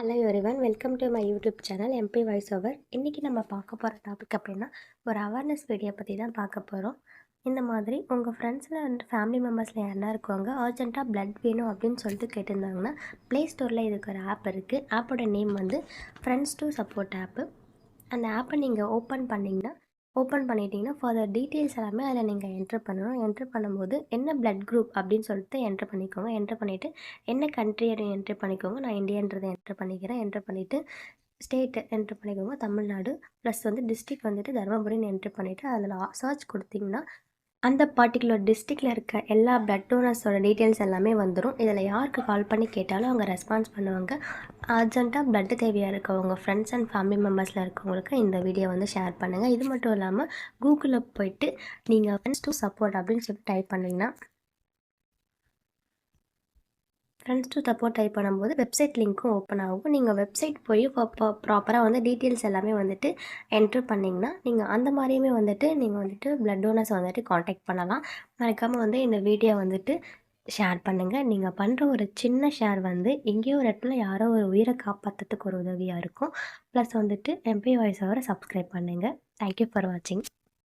Hello everyone welcome to my YouTube channel MP voice over இன்றைக்கி நம்ம பார்க்க போகிற டாபிக் அப்படின்னா ஒரு அவேர்னஸ் வீடியோ பற்றி தான் பார்க்க போகிறோம் இந்த மாதிரி உங்கள் ஃப்ரெண்ட்ஸில் வந்து ஃபேமிலி மெம்பர்ஸில் யாருனா இருக்கவங்க அர்ஜென்ட்டாக பிளட் வேணும் அப்படின்னு சொல்லிட்டு கேட்டிருந்தாங்கன்னா ப்ளே ஸ்டோரில் இதுக்கு ஒரு ஆப் இருக்குது ஆப்போட நேம் வந்து ஃப்ரெண்ட்ஸ் டு சப்போர்ட் ஆப்பு அந்த ஆப்பை நீங்கள் ஓப்பன் பண்ணிங்கன்னா ஓப்பன் பண்ணிட்டீங்கன்னா ஃபர்தர் டீட்டெயில்ஸ் எல்லாமே அதில் நீங்கள் என்ட்ரு பண்ணணும். என்ட்ரு பண்ணும்போது என்ன பிளட் குரூப் அப்படின்னு சொல்லிட்டு என்ட்ரு பண்ணிக்கோங்க. என்ட்ரு பண்ணிவிட்டு என்ன கண்ட்ரி என்ட்ரு பண்ணிக்கோங்க. நான் இந்தியான்றதை என்ட்ரு பண்ணிக்கிறேன். என்ட்ரு பண்ணிவிட்டு ஸ்டேட்டு என்ட்ரு பண்ணிக்கோங்க. தமிழ்நாடு ப்ளஸ் வந்து டிஸ்ட்ரிக் வந்துட்டு தருமபுரின்னு என்ட்ரு பண்ணிவிட்டு அதில் சர்ச் கொடுத்தீங்கன்னா அந்த பர்டிகுலர் டிஸ்ட்ரிக்டில் இருக்க எல்லா பிளட் டோனர்ஸோட டீட்டெயில்ஸ் எல்லாமே வந்துடும் இதில் யாருக்கு கால் பண்ணி கேட்டாலும் அவங்க ரெஸ்பான்ஸ் பண்ணுவாங்க. அர்ஜென்ட்டாக பிளட் தேவையாக இருக்கவங்க ஃப்ரெண்ட்ஸ் அண்ட் ஃபேமிலி மெம்பர்ஸில் இருக்கவங்களுக்கு இந்த வீடியோ வந்து ஷேர் பண்ணுங்கள் இது மட்டும் இல்லாமல் கூகுளில் போயிட்டு நீங்கள் ஃப்ரெண்ட்ஸ் டூ சப்போர்ட் அப்படின்னு சொல்லி டைப் பண்ணிங்கன்னா ஃப்ரெண்ட்ஸ் டூ சப்போர்ட் டைப் பண்ணும்போது வெப்சைட் லிங்க்கும் ஓப்பன் ஆகும். நீங்கள் வெப்சைட் போய் ப்ராப்பராக வந்து டீட்டெயில்ஸ் எல்லாமே வந்துட்டு என்ட்ரு பண்ணிங்கன்னா நீங்கள் அந்த மாதிரியுமே வந்துட்டு நீங்கள் வந்துட்டு ப்ளட் டோனர்ஸை வந்துட்டு காண்டாக்ட் பண்ணலாம். மறக்காமல் வந்து இந்த வீடியோ வந்துட்டு ஷேர் பண்ணுங்கள் நீங்கள் பண்ணுற ஒரு சின்ன ஷேர் வந்து எங்கேயோ ஒரு இடத்துல யாரோ ஒரு உயிரை காப்பாற்றுறதுக்கு ஒரு உதவியாக இருக்கும். ப்ளஸ் வந்துட்டு எம்பி வாய்ஸ் அவரை சப்ஸ்கிரைப் பண்ணுங்கள் தேங்க்யூ ஃபார் வாட்சிங்